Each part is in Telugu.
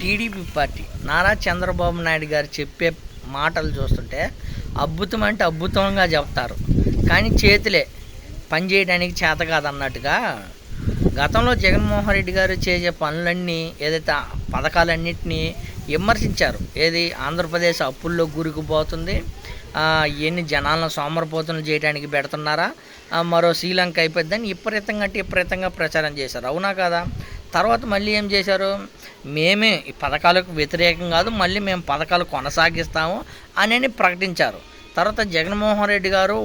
TDP party. నారా చంద్రబాబు నాయుడు గారు చెప్పే మాటలు చూస్తుంటే అద్భుతం అంటే అద్భుతంగా చెప్తారు. కానీ చేతులే పనిచేయడానికి చేత కాదన్నట్టుగా గతంలో జగన్మోహన్ రెడ్డి గారు చేసే పనులన్నీ ఏదైతే పథకాలన్నింటినీ విమర్శించారు. ఏది ఆంధ్రప్రదేశ్ అప్పుల్లో గురికిపోతుంది. ఆ, ఎన్ని జనాలను సోమరపోతులు చేయడానికి పెడుతున్నారా? మరో శ్రీలంక అయిపోద్దని విపరీతంగా అంటే విపరీతంగా ప్రచారం చేశారు. అవునా కదా? తర్వాత మళ్ళీ ఏం చేశారు? మేమే ఈ పథకాలకు వ్యతిరేకం కాదు మళ్ళీ మేము పథకాలు కొనసాగిస్తాము అని ప్రకటించారు. తర్వాత జగన్మోహన్ రెడ్డి గారు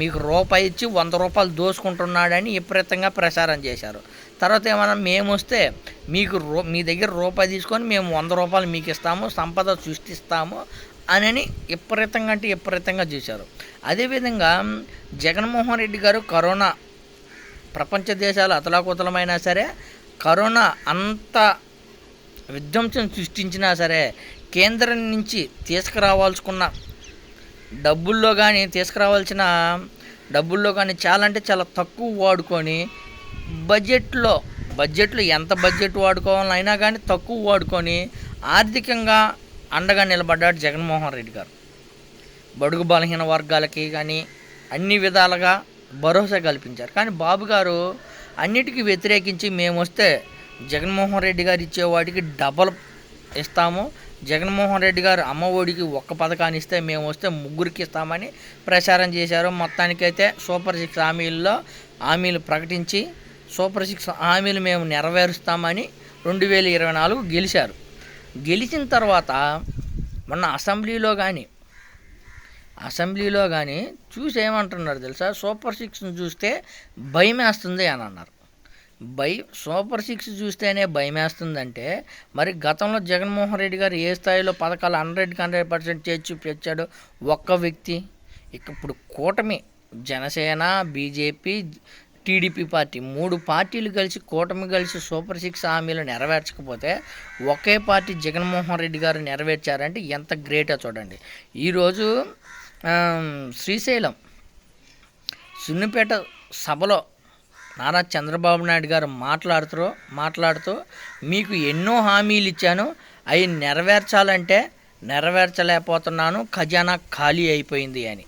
మీకు రూపాయి ఇచ్చి వంద రూపాయలు దోసుకుంటున్నాడని విపరీతంగా ప్రచారం చేశారు. తర్వాత ఏమన్నా మేము వస్తే మీకు రూ మీ దగ్గర రూపాయి తీసుకొని మేము వంద రూపాయలు మీకు ఇస్తాము సంపద సృష్టిస్తాము అని విపరీతంగా అంటే విపరీతంగా చూశారు. అదేవిధంగా జగన్మోహన్ రెడ్డి గారు కరోనా ప్రపంచ దేశాలు అతలాకుతలమైనా సరే కరోనా అంత విధ్వంసం సృష్టించినా సరే కేంద్రం నుంచి తీసుకురావాల్సుకున్న డబ్బుల్లో కానీ తీసుకురావాల్సిన డబ్బుల్లో కానీ చాలా అంటే చాలా తక్కువ వాడుకొని బడ్జెట్లో బడ్జెట్లో ఎంత బడ్జెట్ వాడుకోవాలైనా కానీ తక్కువ వాడుకొని ఆర్థికంగా అండగా నిలబడ్డాడు జగన్మోహన్ రెడ్డి గారు. బడుగు బలహీన వర్గాలకి కానీ అన్ని విధాలుగా భరోసా కల్పించారు. కానీ బాబు గారు అన్నిటికీ వ్యతిరేకించి మేము వస్తే జగన్మోహన్ రెడ్డి గారు ఇచ్చే వాటికి డబల్ ఇస్తాము. జగన్మోహన్ రెడ్డి గారు అమ్మఒడికి ఒక్క పథకాన్ని ఇస్తే మేము వస్తే ముగ్గురికి ఇస్తామని ప్రచారం చేశారు. మొత్తానికైతే సూపర్ సిక్స్ హామీల్లో హామీలు ప్రకటించి సూపర్ సిక్స్ హామీలు మేము నెరవేరుస్తామని రెండు వేల ఇరవై నాలుగు గెలిచారు. గెలిచిన తర్వాత మొన్న అసెంబ్లీలో కానీ అసెంబ్లీలో కానీ చూసి ఏమంటున్నారు తెలుసా? సూపర్ సిక్స్ని చూస్తే భయం వేస్తుంది అని అన్నారు. భయ సూపర్ సిక్స్ చూస్తేనే భయం వేస్తుందంటే మరి గతంలో జగన్మోహన్ రెడ్డి గారు ఏ స్థాయిలో పథకాలు హండ్రెడ్కి హండ్రెడ్ పర్సెంట్ చేర్చి తెచ్చాడు ఒక్క వ్యక్తి. ఇక ఇప్పుడు కూటమి జనసేన బీజేపీ టీడీపీ పార్టీ మూడు పార్టీలు కలిసి కూటమి కలిసి సూపర్ సిక్స్ హామీలు నెరవేర్చకపోతే ఒకే పార్టీ జగన్మోహన్ రెడ్డి గారు నెరవేర్చారంటే ఎంత గ్రేటో చూడండి. ఈరోజు శ్రీశైలం సున్నిపేట సభలో నారా చంద్రబాబు నాయుడు గారు మాట్లాడుతూ మాట్లాడుతూ మీకు ఎన్నో హామీలు ఇచ్చాను. అవి నెరవేర్చాలంటే నెరవేర్చలేకపోతున్నాను. ఖజానా ఖాళీ అయిపోయింది అని.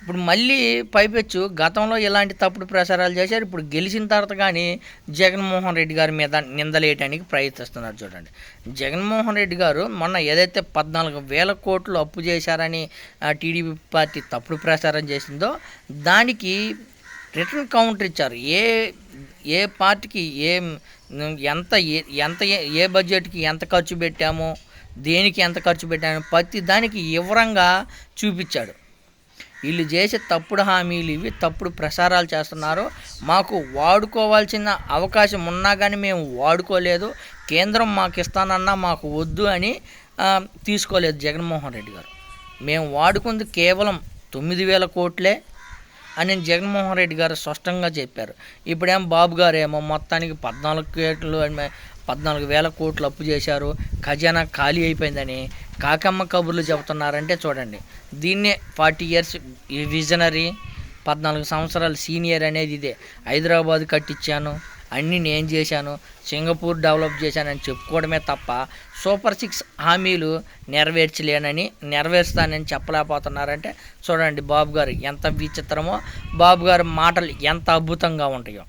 ఇప్పుడు మళ్ళీ పైపెచ్చు. గతంలో ఇలాంటి తప్పుడు ప్రచారాలు చేశారు. ఇప్పుడు గెలిచిన తర్వాత కానీ జగన్మోహన్ రెడ్డి గారి మీద నిందలేయటానికి ప్రయత్నిస్తున్నారు చూడండి. జగన్మోహన్ రెడ్డి గారు మొన్న ఏదైతే పద్నాలుగు వేల కోట్లు అప్పు చేశారని ఆ, టీడీపీ పార్టీ తప్పుడు ప్రచారం చేసిందో దానికి రిటర్న్ కౌంటర్ ఇచ్చారు. ఏ ఏ పార్టీకి ఏ ఎంత ఎంత ఏ- ఏ బడ్జెట్కి ఎంత ఖర్చు పెట్టామో దేనికి ఎంత ఖర్చు పెట్టామో ప్రతి దానికి వివరంగా చూపించాడు. వీళ్ళు చేసే తప్పుడు హామీలు ఇవి తప్పుడు ప్రసారాలు చేస్తున్నారు. మాకు వాడుకోవాల్సిన అవకాశం ఉన్నా కానీ మేము వాడుకోలేదు. కేంద్రం మాకు ఇస్తానన్నా మాకు వద్దు అని తీసుకోలేదు జగన్మోహన్ రెడ్డి గారు. మేము వాడుకుంది కేవలం తొమ్మిది వేల కోట్లే. అని జగన్మోహన్ రెడ్డి గారు స్పష్టంగా చెప్పారు. ఇప్పుడేం బాబు గారు ఏమో మొత్తానికి పద్నాలుగు కోట్లు పద్నాలుగు వేల కోట్లు అప్పు చేశారు. ఖజానా ఖాళీ అయిపోయిందని కాకమ్మ కబుర్లు చెబుతున్నారంటే చూడండి. దీన్నే ఫార్టీ ఇయర్స్ విజనరీ పద్నాలుగు సంవత్సరాలు సీనియర్ అనేది ఇదే. హైదరాబాద్ కట్టించాను. అన్నీ నేను చేశాను సింగపూర్ డెవలప్ చేశానని చెప్పుకోవడమే తప్ప సూపర్ సిక్స్ హామీలు నెరవేర్చలేనని నెరవేరుస్తానని చెప్పలేకపోతున్నారంటే చూడండి బాబు గారు ఎంత విచిత్రమో బాబు గారి మాటలు ఎంత అద్భుతంగా ఉంటాయో.